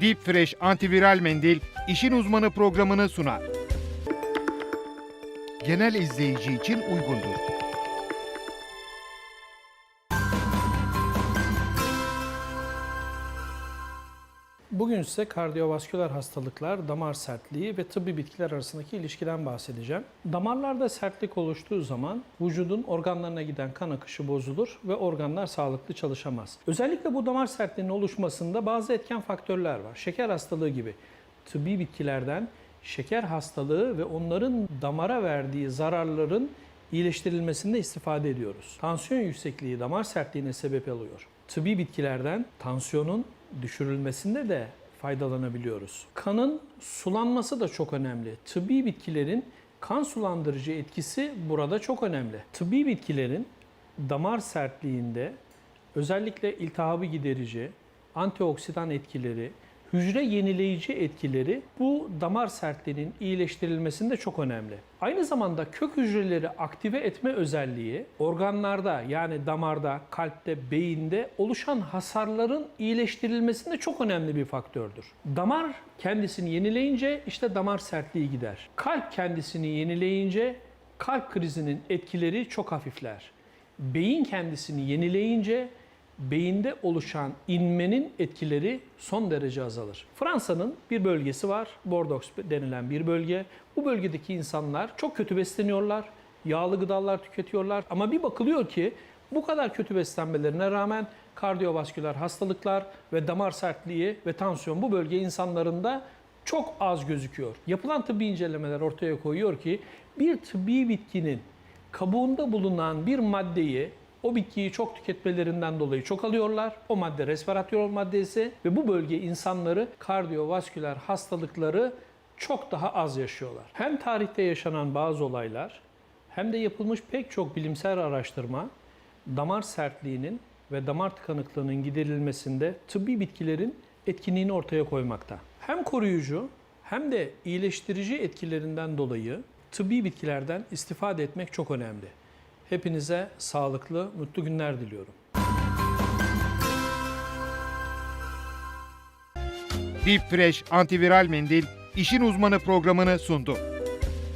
Deep Fresh antiviral mendil işin uzmanı programını sunar. Genel izleyici için uygundur. Bugün size kardiyovasküler hastalıklar, damar sertliği ve tıbbi bitkiler arasındaki ilişkiden bahsedeceğim. Damarlarda sertlik oluştuğu zaman vücudun organlarına giden kan akışı bozulur ve organlar sağlıklı çalışamaz. Özellikle bu damar sertliğinin oluşmasında bazı etken faktörler var. Şeker hastalığı gibi tıbbi bitkilerden şeker hastalığı ve onların damara verdiği zararların iyileştirilmesinde istifade ediyoruz. Tansiyon yüksekliği damar sertliğine sebep oluyor. Tıbbi bitkilerden tansiyonun düşürülmesinde de faydalanabiliyoruz. Kanın sulanması da çok önemli. Tıbbi bitkilerin kan sulandırıcı etkisi burada çok önemli. Tıbbi bitkilerin damar sertliğinde özellikle iltihabı giderici, antioksidan etkileri, hücre yenileyici etkileri bu damar sertliğinin iyileştirilmesinde çok önemli. Aynı zamanda kök hücreleri aktive etme özelliği organlarda yani damarda, kalpte, beyinde oluşan hasarların iyileştirilmesinde çok önemli bir faktördür. Damar kendisini yenileyince işte damar sertliği gider. Kalp kendisini yenileyince kalp krizinin etkileri çok hafifler. Beyin kendisini yenileyince beyinde oluşan inmenin etkileri son derece azalır. Fransa'nın bir bölgesi var, Bordeaux denilen bir bölge. Bu bölgedeki insanlar çok kötü besleniyorlar, yağlı gıdalar tüketiyorlar ama bir bakılıyor ki bu kadar kötü beslenmelerine rağmen kardiyovasküler hastalıklar ve damar sertliği ve tansiyon bu bölge insanlarında çok az gözüküyor. Yapılan tıbbi incelemeler ortaya koyuyor ki bir tıbbi bitkinin kabuğunda bulunan bir maddeyi o bitkiyi çok tüketmelerinden dolayı çok alıyorlar. O madde resveratrol maddesi ve bu bölge insanları kardiyovasküler hastalıkları çok daha az yaşıyorlar. Hem tarihte yaşanan bazı olaylar hem de yapılmış pek çok bilimsel araştırma damar sertliğinin ve damar tıkanıklığının giderilmesinde tıbbi bitkilerin etkinliğini ortaya koymakta. Hem koruyucu hem de iyileştirici etkilerinden dolayı tıbbi bitkilerden istifade etmek çok önemli. Hepinize sağlıklı, mutlu günler diliyorum. Deep Fresh antiviral mendil işin uzmanı programını sundu.